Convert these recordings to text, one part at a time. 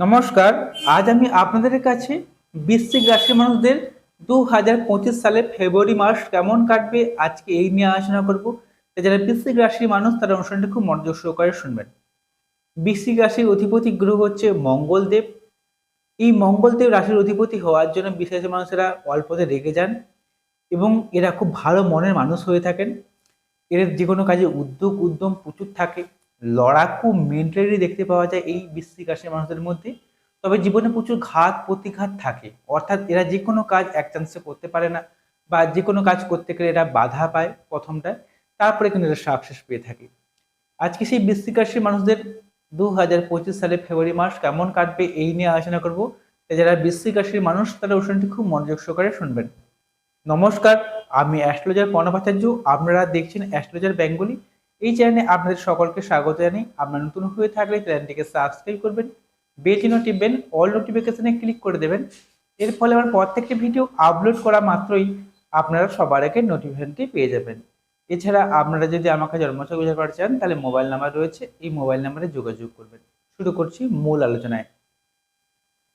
নমস্কার, আজ আমি আপনাদের কাছে বৃশ্চিক রাশির মানুষদের দু হাজার পঁচিশ সালে ফেব্রুয়ারি মাস কেমন কাটবে আজকে এই নিয়ে আলোচনা করব। তাই যারা বৃশ্চিক রাশির মানুষ, তারা অনুষ্ঠানটি খুব মনোযোগ সহকারে শুনবেন। বৃশ্চিক রাশির অধিপতি গ্রহ হচ্ছে মঙ্গলদেব। এই মঙ্গলদেব রাশির অধিপতি হওয়ার জন্য বিশেষ মানুষেরা অল্পতে রেগে যান এবং এরা খুব ভালো মনের মানুষ হয়ে থাকেন। এদের যে কোনো কাজে উদ্যোগ, উদ্যম প্রচুর থাকে। লড়াকু মেন্টালি দেখতে পাওয়া যায় এই বৃশ্চিক রাশির মানুষদের মধ্যে। তবে জীবনে প্রচুর ঘাত প্রতিঘাত থাকে। অর্থাৎ এরা যে কোনো কাজ এক চান্সে করতে পারে না বা যে কোনো কাজ করতে গেলে এরা বাধা পায় প্রথমটায়। তারপরে কিন্তু এরা সাকসেস পেয়ে থাকে। আজকে সেই বৃশ্চিক রাশির মানুষদের দু হাজার পঁচিশ সালে ফেব্রুয়ারি মাস কেমন কাটবে এই নিয়ে আলোচনা করব। তাই যারা বৃশ্চিক রাশির মানুষ, তারা অনুষ্ঠানটি খুব মনোযোগ সহকারে শুনবেন। নমস্কার, আমি অ্যাস্ট্রোলজার প্রণবাচার্য আপনারা দেখছেন অ্যাস্ট্রোলজার বেঙ্গলি এই চ্যানেলে আপনাদের সকলকে স্বাগত জানাই। আপনারা নতুন হয়ে থাকলে চ্যানেলটিকে সাবস্ক্রাইব করবেন বেল চিহ্ন টিপবেন অল নোটিফিকেশনে ক্লিক করে দেবেন। এর ফলে আমার প্রত্যেকটি ভিডিও আপলোড করা মাত্রই আপনারা সবার আগে নোটিফিকেশনটি পেয়ে যাবেন। এছাড়া আপনারা যদি আমাকে জন্মছক বুঝতে পারতে চান, তাহলে মোবাইল নাম্বার রয়েছে। এই মোবাইল নাম্বারে যোগাযোগ করবেন। শুরু করছি মূল আলোচনায়।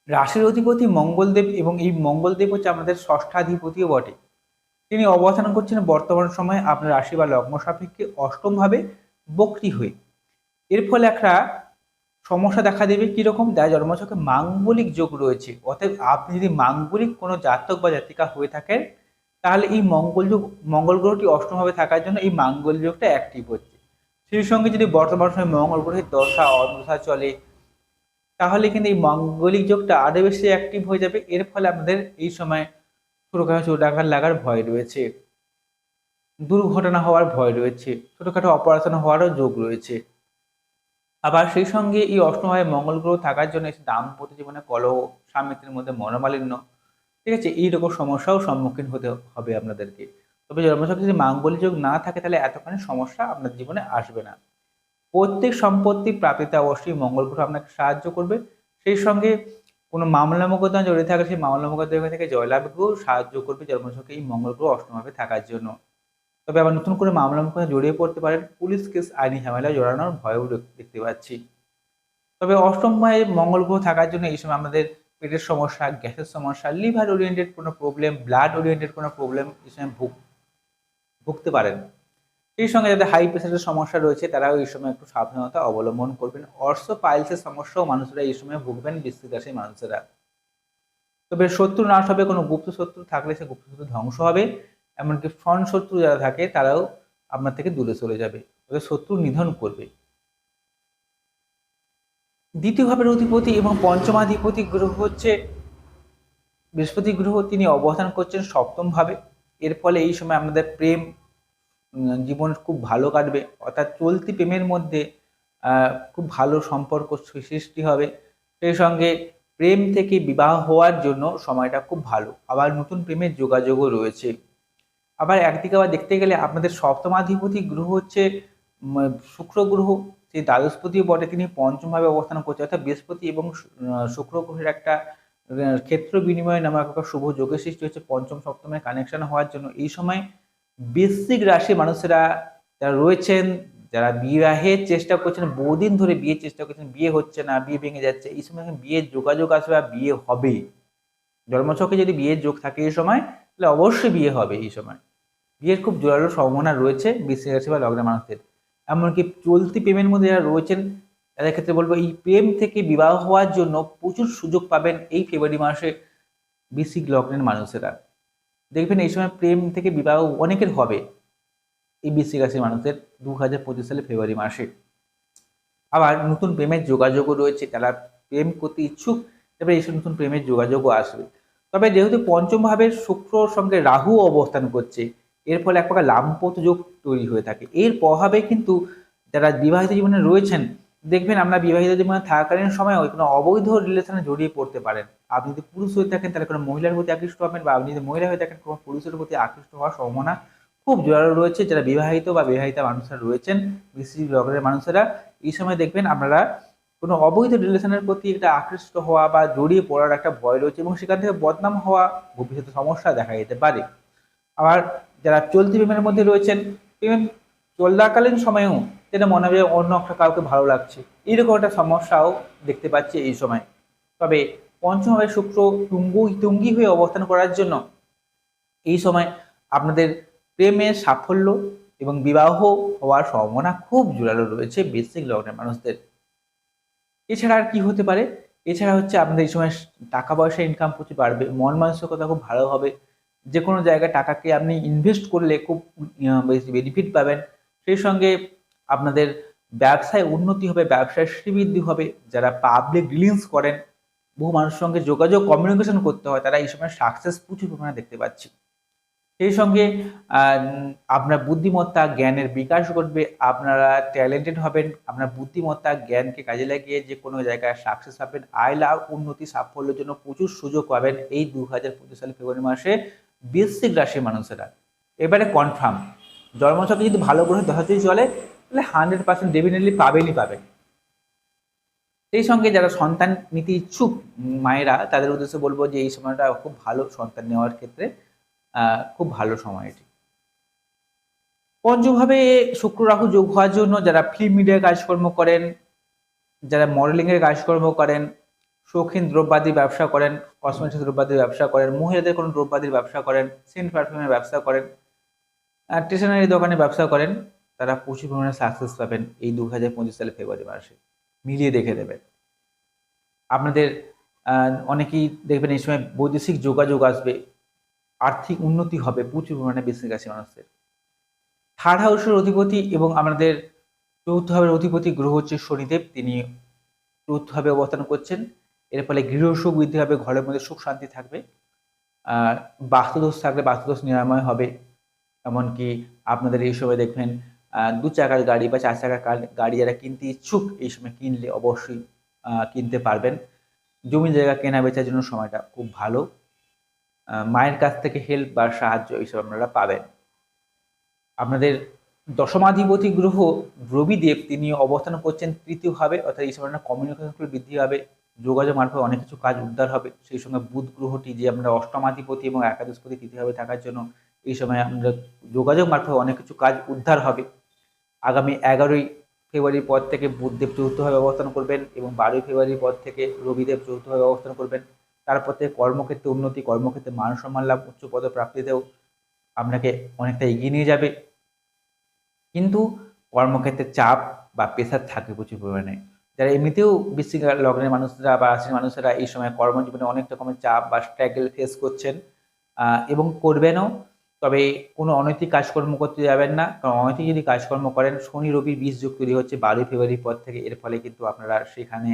রাশির অধিপতি মঙ্গলদেব এবং এই মঙ্গলদেব হচ্ছে আমাদের ষষ্ঠাধিপতিও বটে। তিনি অবস্থান করছেন বর্তমান সময়ে আপনার রাশি বা লগ্ন সাপেক্ষে অষ্টমভাবে বক্রি হয়ে। এর ফলে একটা সমস্যা দেখা দেবে কীরকম? যার জন্মছকে মাঙ্গলিক যোগ রয়েছে। অতএব আপনি যদি মাঙ্গলিক কোনো জাতক বা জাতিকা হয়ে থাকেন, তাহলে এই মঙ্গল যোগ, মঙ্গল গ্রহটি অষ্টমভাবে থাকার জন্য এই মাঙ্গল যোগটা অ্যাক্টিভ হচ্ছে। সেই সঙ্গে যদি বর্তমান সময়ে মঙ্গল গ্রহের দশা অদশা চলে, তাহলে কিন্তু এই মাঙ্গলিক যোগটা আরও বেশি অ্যাক্টিভ হয়ে যাবে। এর ফলে আমাদের এই সময় ছোটোখাটো চোটাঘাত লাগার ভয় রয়েছে। দুর্ঘটনা হওয়ার ভয় রয়েছে, ছোটোখাটো অপারেশন হওয়ারও যোগ রয়েছে। আবার সেই সঙ্গে এই অষ্টমভাবে মঙ্গল গ্রহ থাকার জন্য দাম্পত্য জীবনে কলহ স্বামীদের মধ্যে মনোমালিন্য, ঠিক আছে? এইরকম সমস্যাও সম্মুখীন হতে হবে আপনাদেরকে। তবে জন্মছকে যদি মাঙ্গলিক যোগ না থাকে, তাহলে এতখানি সমস্যা আপনার জীবনে আসবে না। প্রত্যেক সম্পত্তি প্রাপ্তিতে অবশ্যই মঙ্গল গ্রহ আপনাকে সাহায্য করবে। সেই সঙ্গে কোনো মামলা মোকদ্দমা জড়িয়ে থাকলে সেই মামলা মোকদ্দমা থেকে জয়লাভকেও সাহায্য করবে জন্মছকে এই মঙ্গল গ্রহ অষ্টমভাবে থাকার জন্য। তবে আবার নতুন করে মামলা মোকদ্দমা জড়িয়ে পড়তে পারেন পুলিশ কেস আইনি ঝামেলা জড়ানোর ভয়ও দেখতে পাচ্ছি। তবে অষ্টম মায়ে মঙ্গল গ্রহ থাকার জন্য এই সময় আমাদের পেটের সমস্যা, গ্যাসের সমস্যা লিভার ওরিয়েন্টেড কোনো প্রবলেম ব্লাড ওরিয়েন্টেড কোনো প্রবলেম এই সময় ভুগ, ভুগতে পারেন। সেই সঙ্গে যাদের হাই প্রেশারের সমস্যা রয়েছে, তারাও এই সময় একটু সাবধানতা অবলম্বন করবেন। অর্থ পাইলসের সমস্যাও মানুষরা এই সময় ভুগবেন বৃষ্টিক রাশির মানুষেরা। তবে শত্রু নাশ হবে কোনো গুপ্ত শত্রু থাকলে সে গুপ্ত শত্রু ধ্বংস হবে। এমনকি ফ্রন্ট শত্রু যারা থাকে, তারাও আপনার থেকে দূরে চলে যাবে। ওদের শত্রু নিধন করবে। দ্বিতীয় ভাবের অধিপতি এবং পঞ্চমাধিপতি গ্রহ হচ্ছে, বৃহস্পতি গ্রহ তিনি অবস্থান করছেন সপ্তম ভাবে। এর ফলে এই সময় আমাদের প্রেম জীবন খুব ভালো কাটবে। অর্থাৎ চলতি প্রেমের মধ্যে খুব ভালো সম্পর্ক সৃষ্টি হবে। সেই সঙ্গে প্রেম থেকে বিবাহ হওয়ার জন্য সময়টা খুব ভালো। আবার নতুন প্রেমের যোগাযোগও রয়েছে। আবার একদিকে আবার দেখতে গেলে আপনাদের সপ্তমাধিপতি গ্রহ হচ্ছে শুক্র গ্রহ। সেই দ্বাদশপতিও বটে। তিনি পঞ্চমভাবে অবস্থান করছে। অর্থাৎ বৃহস্পতি এবং শুক্র গ্রহের একটা ক্ষেত্র বিনিময় নামক একটা শুভ যোগের সৃষ্টি হচ্ছে। পঞ্চম সপ্তমের কানেকশন হওয়ার জন্য। এই সময় বৃশ্চিক রাশি মানুষেরা যারা রয়েছেন, যারা বিবাহের চেষ্টা করছেন, বহুদিন ধরে বিয়ের চেষ্টা করছেন, বিয়ে হচ্ছে না, বিয়ে ভেঙে যাচ্ছে, এই সময় বিয়ের যোগাযোগ আসবে বা বিয়ে হবে, জন্মছকে যদি বিয়ের যোগ থাকে এই সময়, তাহলে অবশ্যই বিয়ে হবে এই সময়। বিয়ের খুব জোরালো সম্ভাবনা রয়েছে বৃশ্চিক রাশি বা লগ্নের মানুষদের। এমনকি চলতি প্রেমের মধ্যে যারা রয়েছেন, তাদের ক্ষেত্রে বলব এই প্রেম থেকে বিবাহ হওয়ার জন্য প্রচুর সুযোগ পাবেন এই ফেব্রুয়ারি মাসে বৃশ্চিক লগ্নের মানুষেরা। দেখবেন এই সময় প্রেম থেকে বিবাহ অনেকের হবে। এই বৃশ্চিক রাশির মানুষদের দু হাজার পঁচিশ সালে ফেব্রুয়ারি মাসে। আবার নতুন প্রেমের যোগাযোগও রয়েছে, যারা প্রেম করতে ইচ্ছুক তবে এইসব নতুন প্রেমের যোগাযোগও আসবে। তবে যেহেতু পঞ্চম ভাবের শুক্রর সঙ্গে রাহু অবস্থান করছে, এর ফলে এক প্রকার লাম্পত যোগ তৈরি হয়ে থাকে। এর প্রভাবে কিন্তু যারা বিবাহিত জীবনে রয়েছেন দেখবেন আমরা বিবাহিত জীবনে থাকাকালীন সময় ওই কোনো অবৈধ রিলেশনে জড়িয়ে পড়তে পারেন। আপনি যদি পুরুষ হয়ে থাকেন, তাহলে কোনো মহিলার প্রতি আকৃষ্ট হবেন বা আপনি যদি মহিলা হয়ে থাকেন, কোনো পুরুষের প্রতি আকৃষ্ট হওয়ার সম্ভাবনা খুব জোরালো রয়েছে। যারা বিবাহিত বা বিবাহিতা মানুষরা রয়েছেন বৃষ্টিক লগনের মানুষেরা, এই সময় দেখবেন আপনারা কোনো অবৈধ রিলেশনের প্রতি একটা আকৃষ্ট হওয়া বা জড়িয়ে পড়ার একটা ভয় রয়েছে এবং সেখান থেকে বদনাম হওয়া ভবিষ্যতে সমস্যা দেখা যেতে পারে। আবার যারা চলতি প্রেমের মধ্যে রয়েছেন, প্রেম চলাকালীন সময়েও যেটা মনে হবে অন্য একটা কাউকে ভালো লাগছে। এইরকম একটা সমস্যাও দেখতে পাচ্ছি এই সময়। তবে পঞ্চমভাবে শুক্র, তুঙ্গু, তুঙ্গি হয়ে অবস্থান করার জন্য এই সময় আপনাদের প্রেমের সাফল্য এবং বিবাহ হওয়ার সম্ভাবনা খুব জোরালো রয়েছে বেসিক লগ্নের মানুষদের। এছাড়া আর কি হতে পারে? এছাড়া হচ্ছে আপনাদের এই সময় টাকা পয়সা ইনকাম প্রচুর বাড়বে, মন মানসিকতা খুব ভালো হবে। যে কোনো জায়গায় টাকাকে আপনি ইনভেস্ট করলে খুব বেশি বেনিফিট পাবেন। সেই সঙ্গে আপনাদের ব্যবসায় উন্নতি হবে, ব্যবসায় শ্রীবৃদ্ধি হবে, যারা পাবলিক ডিলিংস করেন, বহু মানুষের সঙ্গে যোগাযোগ কমিউনিকেশন করতে হয়, তারা এই সময় সাকসেস প্রচুর পরিমাণে দেখতে পাচ্ছি। সেই সঙ্গে আপনার বুদ্ধিমত্তা, জ্ঞানের বিকাশ ঘটবে, আপনারা ট্যালেন্টেড হবেন, আপনার বুদ্ধিমত্তা, জ্ঞানকে কাজে লাগিয়ে যে কোনো জায়গায় সাকসেস পাবেন আয় লাভ উন্নতি, সাফল্যের জন্য প্রচুর সুযোগ পাবেন এই দু হাজার পঁচিশ সালে ফেব্রুয়ারি মাসে বৃশ্চিক রাশির মানুষেরা। এবারে কনফার্ম জন্মছকে যদি ভালো গ্রহ দশা চলে তাহলে হান্ড্রেড পার্সেন্ট ডেফিনেটলি পাবেনই পাবেন। সেই সঙ্গে যারা সন্তান নিতে ইচ্ছুক মায়েরা, তাদের উদ্দেশ্যে বলব যে এই সময়টা খুব ভালো সন্তান নেওয়ার ক্ষেত্রে খুব ভালো সময় এটি। পঞ্চমভাবে শুক্র রাহু যোগ হওয়ার জন্য যারা ফিল্ম মিডিয়ায় কাজকর্ম করেন, যারা মডেলিংয়ের কাজকর্ম করেন, শৌখিন দ্রব্যাদি ব্যবসা করেন কসমেটিক্স দ্রব্যাদির ব্যবসা করেন, মহিলাদের কোনো দ্রব্যাদির ব্যবসা করেন সেন্ট পারফিউমের ব্যবসা করেন স্টেশনারি দোকানে ব্যবসা করেন তারা প্রচুর পরিমাণে সাকসেস পাবেন এই দু হাজার পঁচিশ সালে ফেব্রুয়ারি মাসে। মিলিয়ে দেখে দেবেন আপনাদের অনেকেই দেখবেন এই সময় বৈদেশিক যোগাযোগ আসবে, আর্থিক উন্নতি হবে প্রচুর পরিমাণে বৃশ্চিক রাশি মানুষদের। থার্ড হাউসের অধিপতি এবং আমাদের চৌথ হাউসের অধিপতি গ্রহ হচ্ছে শনিদেব। তিনি চৌথভাবে অবস্থান করছেন। এর ফলে গৃহ সুখ বৃদ্ধি হবে, ঘরের মধ্যে সুখ শান্তি থাকবে। আর বাস্তুদোষ থাকলে বাস্তুদোষ নিরাময় হবে। এমনকি আপনাদের এই সময় দেখবেন দু চাকার গাড়ি বা চার চাকার গাড়ি যারা কিনতে ইচ্ছুক, এই সময় কিনলে অবশ্যই কিনতে পারবেন। জমি জায়গা কেনা বেচার জন্য সময়টা খুব ভালো। মায়ের কাছ থেকে হেল্প বা সাহায্য এইসব আপনারা পাবেন। আপনাদের দশমাধিপতি গ্রহ রবিদেব, তিনি অবস্থান করছেন তৃতীয়ভাবে, অর্থাৎ এই সময় কমিউনিকেশন বৃদ্ধি হবে যোগাযোগ মারফত অনেক কিছু কাজ উদ্ধার হবে। সেই সঙ্গে বুধ গ্রহটি যে আমরা অষ্টমাধিপতি এবং একাদশপতি, তৃতীয়ভাবে থাকার জন্য এই সময় আমরা যোগাযোগ মারফত অনেক কিছু কাজ উদ্ধার হবে। আগামী এগারোই ফেব্রুয়ারির পর থেকে বুধদেব চতুর্থভাবে অবস্থান করবেন এবং বারোই ফেব্রুয়ারির পর থেকে রবিদেব চতুর্থভাবে অবস্থান করবেন। তারপর থেকে কর্মক্ষেত্রে উন্নতি, কর্মক্ষেত্রে মান সম্মান লাভ, উচ্চ পদ প্রাপ্তিতেও আপনাকে অনেকটা এগিয়ে নিয়ে যাবে। কিন্তু কর্মক্ষেত্রে চাপ বা প্রেশার থাকে প্রচুর পরিমাণে। যারা এমনিতেও বৃশ্চিক লগ্নের মানুষরা বা রাশির মানুষেরা এই সময় কর্মজীবনে অনেক রকমের চাপ বা স্ট্রাগল ফেস করছেন এবং করবেনও। তবে কোনো অনৈতিক কাজকর্ম করতে যাবেন না। কারণ অনৈতিক যদি কাজকর্ম করেন, শনি রবির বীজ যোগ তৈরি হচ্ছে বারোই ফেব্রুয়ারির পর থেকে। এর ফলে কিন্তু আপনারা সেখানে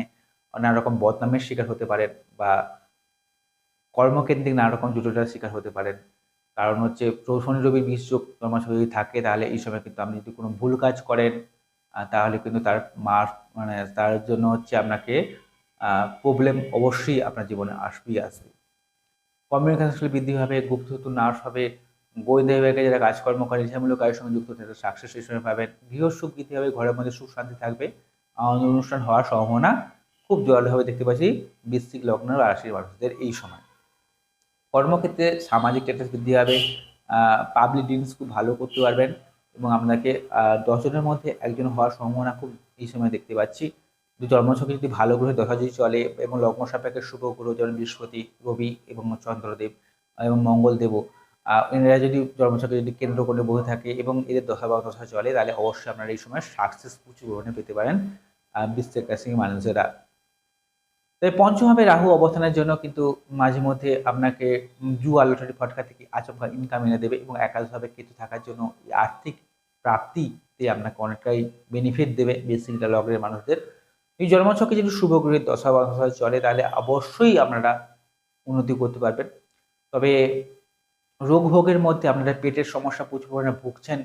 নানা রকম বদনামের শিকার হতে পারেন বা কর্মকেন্দ্রিক নানা রকম জটিলতার শিকার হতে পারেন। কারণ হচ্ছে শনি রবির বীজ যোগ যদি থাকে, তাহলে এই সময় কিন্তু আপনি যদি কোনো ভুল কাজ করেন তাহলে কিন্তু তার মার মানে তার জন্য হচ্ছে আপনাকে প্রবলেম অবশ্যই আপনার জীবনে আসবেই আসবে কমিউনিকেশন বৃদ্ধি হবে গুপ্ততু নার্স হবে গোয়েন্দা বিভাগে যারা কাজকর্ম করে নিশামূলক কাজের সঙ্গে যুক্ত তাদের সাকসেস এই সময় পাবেন। গৃহ সুখ হবে, ঘরের মধ্যে সুখ শান্তি থাকবে। আনন্দ অনুষ্ঠান হওয়ার সম্ভাবনা খুব জোরালোভাবে দেখতে পাচ্ছি বৃশ্চিক লগ্ন রাশির মানুষদের এই সময়। কর্মক্ষেত্রে সামাজিক স্ট্যাটাস বৃদ্ধি হবে পাবলিক ডিলিংস খুব ভালো করতে পারবেন এবং আপনাকে দশজনের মধ্যে একজন হওয়ার সম্ভাবনা খুব এই সময় দেখতে পাচ্ছি। জন্মছকে যদি ভালো গ্রহে দশা যদি চলে এবং লগ্ন সাপেক্ষে শুভ গ্রহ যেমন বৃহস্পতি, রবি এবং চন্দ্রদেব এবং মঙ্গলদেবও এনারা যদি জন্মছকে যদি কেন্দ্র করে বসে থাকে এবং এদের দশা বা দশা চলে, তাহলে অবশ্যই আপনারা এই সময় সাকসেস প্রচুর পরিমাণে পেতে পারেন বিশ্বের কাছে মানুষেরা। তাই পঞ্চমভাবে রাহু অবস্থানের জন্য কিন্তু মাঝে মধ্যে আপনাকে জু আলোটারি ফটকা থেকে আচমকা ইনকাম এনে দেবে এবং একাদশভাবে কেতু থাকার জন্য আর্থিক প্রাপ্তিতে আপনাকে অনেকটাই বেনিফিট দেবে বেসিকটা লগের মানুষদের। এই জন্মছকে যদি শুভ গ্রহের দশা বা দশা চলে, তাহলে অবশ্যই আপনারা উন্নতি করতে পারবেন। তবে রোগ ভোগের মধ্যে আপনারা পেটের সমস্যা প্রচুর পরিমাণে ভুগছেন,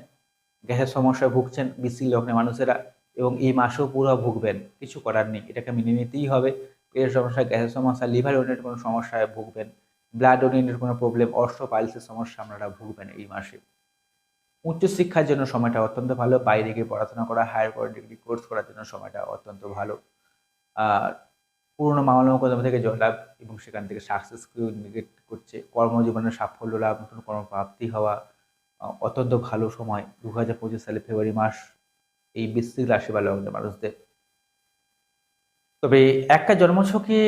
গ্যাসের সমস্যায় ভুগছেন বেশি লগ্নের মানুষেরা, এবং এই মাসেও পুরো ভুগবেন, কিছু করার নেই, এটাকে মেনে নিতেই হবে। পেটের সমস্যা, গ্যাসের সমস্যা, লিভার ওরিয়েন্টেড কোনো সমস্যায় ভুগবেন, ব্লাড ওরিয়েন্টেড কোনো প্রবলেম অর্শ পাইলসের সমস্যা আপনারা ভুগবেন এই মাসে। উচ্চশিক্ষার জন্য সময়টা অত্যন্ত ভালো, বাইরে গিয়ে পড়াশোনা করা, হায়ার ডিগ্রি কোর্স করার জন্য সময়টা অত্যন্ত ভালো। আর পুরনো মামলা মোকদ্দমা থেকে জয়লাভ এবং সেখান থেকে সাকসেস নিগেট করছে। কর্মজীবনের সাফল্য লাভ, নতুন কর্মপ্রাপ্তি হওয়া অত্যন্ত ভালো সময় দু পঁচিশ সালে ফেব্রুয়ারি মাস, এই বৃশ্চিক রাশি বা লগ্নের মানুষদের। তবে একটা জন্মছকে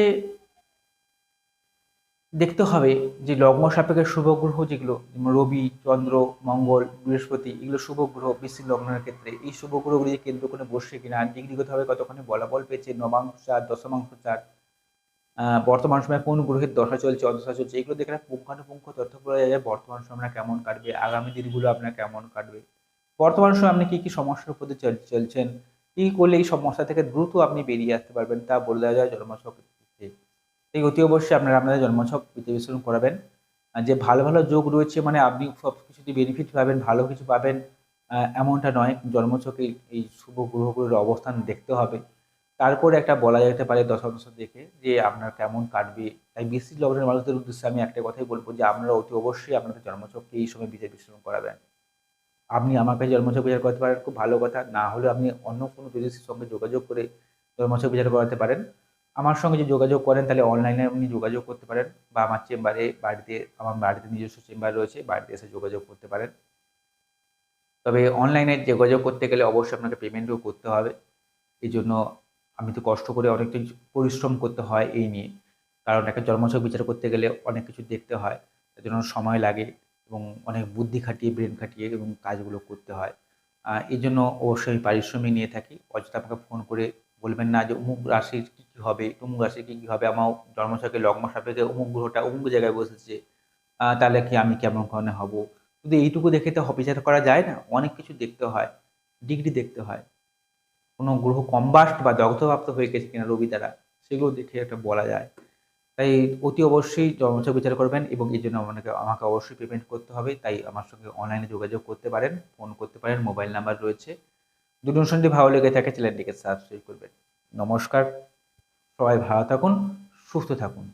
দেখতে হবে যে লগ্ন সাপেক্ষে শুভ গ্রহ যেগুলো রবি, চন্দ্র, মঙ্গল, বৃহস্পতি, এগুলো শুভ গ্রহ, বৃশ্চিক লগ্নের ক্ষেত্রে। এই শুভ গ্রহগুলি কেন্দ্র করে বসছে কিনা, ডিগ্রিগতভাবে কতখানি বলাবল পেয়েছে, নবাংশ চার, দশমাংশ চার বর্তমান সময়ে কোন গ্রহের দশা চলছে, অদশা চলছে, এগুলো দেখে পুঙ্খানুপুঙ্খ তথ্য পাওয়া যায় বর্তমান সময় আপনার কেমন কাটবে, আগামী দিনগুলো আপনার কেমন কাটবে। বর্তমান সময় আপনি কী কী সমস্যার উপর চলছেন, কি করলে এই সমস্যা থেকে দ্রুত আপনি বেরিয়ে আসতে পারবেন তা বলে দেওয়া যায় জন্মছক এই অতি অবশ্যই আপনারা আপনাদের জন্মছক বিশ্লেষণ করাবেন। যে ভালো ভালো যোগ রয়েছে মানে আপনি সব কিছুতে বেনিফিট পাবেন, ভালো কিছু পাবেন এমনটা নয়, জন্মছকে এই শুভ গ্রহগুলোর অবস্থান দেখতে হবে। তারপরে একটা বলা যেতে পারে দশাংশ দেখে যে আপনার কেমন কাটবে। তাই বেশি লগ্নের মানুষদের উদ্দেশ্যে আমি একটা কথাই বলব যে আপনারা অতি অবশ্যই আপনাদের জন্মছককে এই সময় বিচার বিশ্লেষণ করাবেন। আপনি আমাকে জন্মছক বিচার করতে পারেন, খুব ভালো কথা। না হলে আপনি অন্য কোনো জ্যোতিষীর সঙ্গে যোগাযোগ করে জন্মছক বিচার করাতে পারেন। আমার সঙ্গে যে যোগাযোগ করেন, তাহলে অনলাইনে আপনি যোগাযোগ করতে পারেন বা আমার চেম্বারে বাড়িতে, আমার বাড়িতে নিজস্ব চেম্বার রয়েছে, বাড়িতে এসে যোগাযোগ করতে পারেন। তবে অনলাইনে যোগাযোগ করতে গেলে অবশ্যই আপনাকে পেমেন্টও করতে হবে। এই জন্য আমি তো কষ্ট করে অনেকটা পরিশ্রম করতে হয় এই নিয়ে। কারণ একটা জন্মসক বিচার করতে গেলে অনেক কিছু দেখতে হয়, তার জন্য সময় লাগে এবং অনেক বুদ্ধি খাটিয়ে ব্রেন খাটিয়ে এবং কাজগুলো করতে হয়। এই জন্য অবশ্যই আমি পারিশ্রমিক নিয়ে থাকি। অযথা আমাকে ফোন করে বলবেন না যে অমুক রাশির কী কী হবে, তমুক রাশির কী কী হবে, আমার জন্মছকে লগ্ন সাপেক্ষে অমুক গ্রহটা অমুক জায়গায় বসেছে তাহলে কি আমি কেমন ধরনের হব? শুধু এইটুকু দেখে তো বিচার করা যায় না, অনেক কিছু দেখতে হয়, ডিগ্রি দেখতে হয়। কোনো গ্রহ কম্বাস্ট বা দগ্ধপ্রাপ্ত হয়ে গেছে কিনা রবি দ্বারা, সেগুলো দেখে একটা বলা যায়। তাই অতি অবশ্যই জন্মছক বিচার করবেন এবং এই জন্য আপনাকে আমাকে অবশ্যই পেমেন্ট করতে হবে, তাই আমার সঙ্গে অনলাইনে যোগাযোগ করতে পারেন ফোন করতে পারেন মোবাইল নাম্বার রয়েছে। দুটো অনুষ্ঠানটি ভালো লেগে থাকে চ্যানেলটিকে সাবস্ক্রাইব করবেন। নমস্কার সবাই ভালো থাকুন সুস্থ থাকুন।